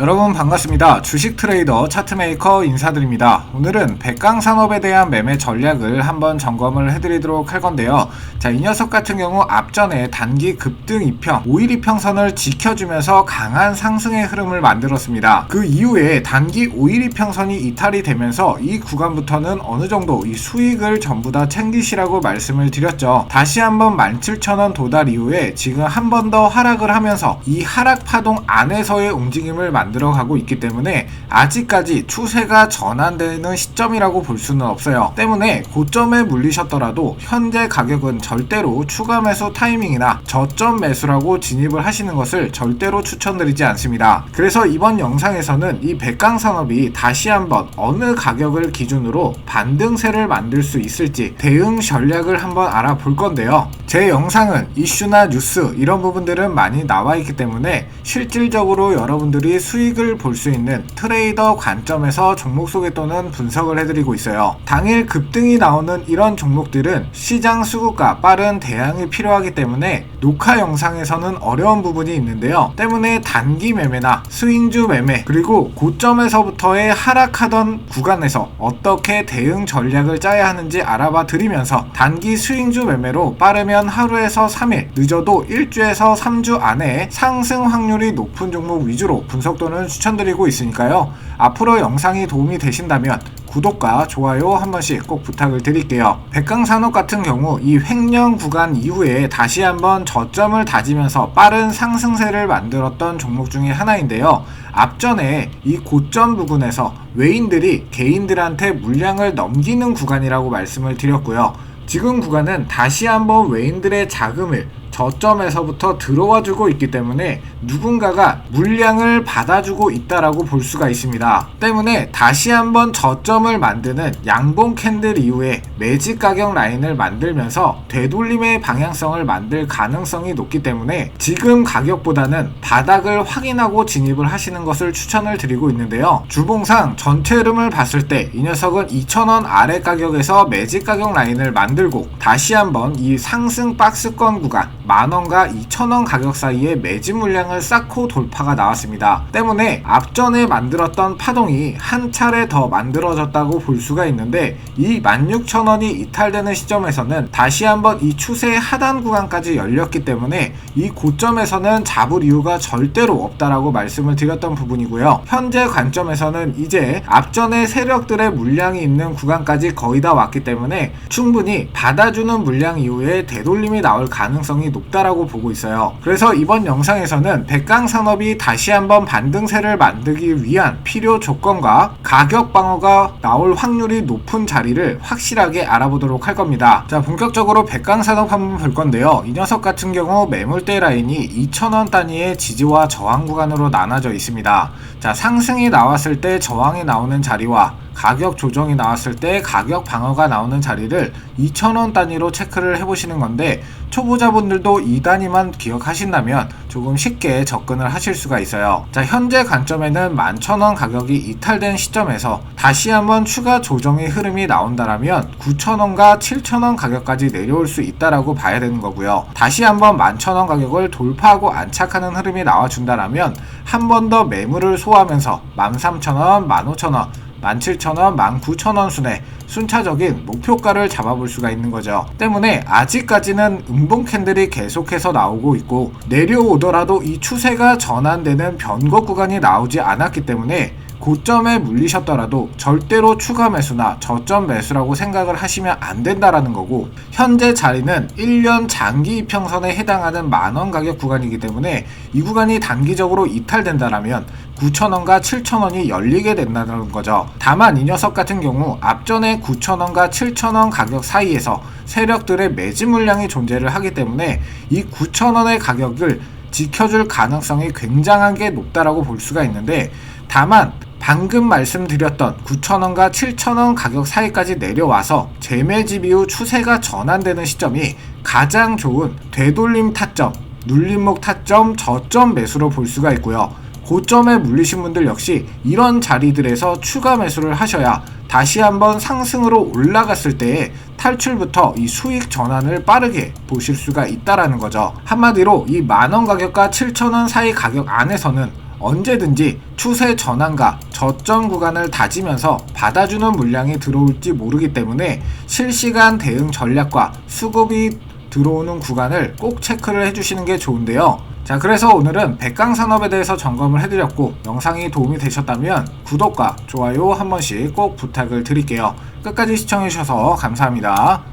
여러분 반갑습니다. 주식 트레이더 차트메이커 인사드립니다. 오늘은 백강 산업에 대한 매매 전략을 한번 점검을 해드리도록 할 건데요. 자, 이 녀석 같은 경우 앞전에 단기 급등 이평, 5일 이평선을 지켜주면서 강한 상승의 흐름을 만들었습니다. 그 이후에 단기 5일 이평선이 이탈이 되면서 이 구간부터는 어느 정도 이 수익을 전부 다 챙기시라고 말씀을 드렸죠. 다시 한번 17,000원 도달 이후에 지금 한 번 더 하락을 하면서 이 하락 파동 안에서의 움직임을 만 들어 가고 있기 때문에 아직까지 추세가 전환되는 시점이라고 볼 수는 없어요. 때문에 고점에 물리셨더라도 현재 가격은 절대로 추가 매수 타이밍이나 저점 매수라고 진입을 하시는 것을 절대로 추천드리지 않습니다. 그래서 이번 영상에서는 이 백강산업이 다시 한번 어느 가격을 기준으로 반등세를 만들 수 있을지 대응 전략을 한번 알아볼 건데요. 제 영상은 이슈나 뉴스 이런 부분들은 많이 나와 있기 때문에 실질적으로 여러분들이 수익을 볼 수 있는 트레이더 관점에서 종목 속에 또는 분석을 해드리고 있어요. 당일 급등이 나오는 이런 종목들은 시장 수급과 빠른 대응이 필요하기 때문에 녹화 영상에서는 어려운 부분이 있는데요. 때문에 단기 매매나 스윙주 매매 그리고 고점에서부터의 하락하던 구간에서 어떻게 대응 전략을 짜야 하는지 알아봐 드리면서 단기 스윙주 매매로 빠르면 하루에서 3일 늦어도 1주에서 3주 안에 상승 확률이 높은 종목 위주로 분석 또는 추천드리고 있으니까요. 앞으로 영상이 도움이 되신다면 구독과 좋아요 한 번씩 꼭 부탁을 드릴게요. 백강산업 같은 경우 이 횡령 구간 이후에 다시 한번 저점을 다지면서 빠른 상승세를 만들었던 종목 중에 하나인데요. 앞전에 이 고점 부근에서 외인들이 개인들한테 물량을 넘기는 구간이라고 말씀을 드렸고요. 지금 구간은 다시 한번 외인들의 자금을 저점에서부터 들어와 주고 있기 때문에 누군가가 물량을 받아주고 있다라고 볼 수가 있습니다. 때문에 다시 한번 저점을 만드는 양봉 캔들 이후에 매직 가격 라인을 만들면서 되돌림의 방향성을 만들 가능성이 높기 때문에 지금 가격보다는 바닥을 확인하고 진입을 하시는 것을 추천을 드리고 있는데요. 주봉상 전체 흐름을 봤을 때 이 녀석은 2,000원 아래 가격에서 매직 가격 라인을 만들고 다시 한번 이 상승 박스권 구간 만원과 2천원 가격 사이에 매집 물량을 쌓고 돌파가 나왔습니다. 때문에 앞전에 만들었던 파동이 한 차례 더 만들어졌다고 볼 수가 있는데 이 16,000원이 이탈되는 시점에서는 다시 한번 이 추세의 하단 구간까지 열렸기 때문에 이 고점에서는 잡을 이유가 절대로 없다라고 말씀을 드렸던 부분이고요. 현재 관점에서는 이제 앞전에 세력들의 물량이 있는 구간까지 거의 다 왔기 때문에 충분히 받아주는 물량 이후에 되돌림이 나올 가능성이 높다라고 보고 있어요. 그래서 이번 영상에서는 백강 산업이 다시 한번 반등세를 만들기 위한 필요 조건과 가격 방어가 나올 확률이 높은 자리를 확실하게 알아보도록 할 겁니다. 자, 본격적으로 백강 산업 한번 볼 건데요. 이 녀석 같은 경우 매물대 라인이 2,000원 단위의 지지와 저항 구간으로 나눠져 있습니다. 자, 상승이 나왔을 때 저항이 나오는 자리와 가격 조정이 나왔을 때 가격 방어가 나오는 자리를 2,000원 단위로 체크를 해보시는 건데 초보자분들도 이 단위만 기억하신다면 조금 쉽게 접근을 하실 수가 있어요. 자, 현재 관점에는 11,000원 가격이 이탈된 시점에서 다시 한번 추가 조정의 흐름이 나온다라면 9,000원과 7,000원 가격까지 내려올 수 있다라고 봐야 되는 거고요. 다시 한번 11,000원 가격을 돌파하고 안착하는 흐름이 나와준다라면 한 번 더 매물을 소화하면서 13,000원, 15,000원 17,000원, 19,000원 순에 순차적인 목표가를 잡아볼 수가 있는 거죠. 때문에 아직까지는 음봉 캔들이 계속해서 나오고 있고 내려오더라도 이 추세가 전환되는 변곡 구간이 나오지 않았기 때문에 고점에 물리셨더라도 절대로 추가 매수나 저점 매수라고 생각을 하시면 안 된다라는 거고 현재 자리는 1년 장기 이평선에 해당하는 만원 가격 구간이기 때문에 이 구간이 단기적으로 이탈된다라면 9,000원과 7,000원이 열리게 된다는 거죠. 다만 이 녀석 같은 경우 앞전에 9,000원과 7,000원 가격 사이에서 세력들의 매집 물량이 존재를 하기 때문에 이 9,000원의 가격을 지켜줄 가능성이 굉장하게 높다라고 볼 수가 있는데 다만 방금 말씀드렸던 9,000원과 7,000원 가격 사이까지 내려와서 재매집 이후 추세가 전환되는 시점이 가장 좋은 되돌림 타점, 눌림목 타점, 저점 매수로 볼 수가 있고요. 고점에 물리신 분들 역시 이런 자리들에서 추가 매수를 하셔야 다시 한번 상승으로 올라갔을 때에 탈출부터 이 수익 전환을 빠르게 보실 수가 있다라는 거죠. 한마디로 이 만원 가격과 7천원 사이 가격 안에서는 언제든지 추세 전환과 저점 구간을 다지면서 받아주는 물량이 들어올지 모르기 때문에 실시간 대응 전략과 수급이 들어오는 구간을 꼭 체크를 해주시는 게 좋은데요. 자, 그래서 오늘은 백강산업에 대해서 점검을 해드렸고, 영상이 도움이 되셨다면 구독과 좋아요 한 번씩 꼭 부탁을 드릴게요. 끝까지 시청해주셔서 감사합니다.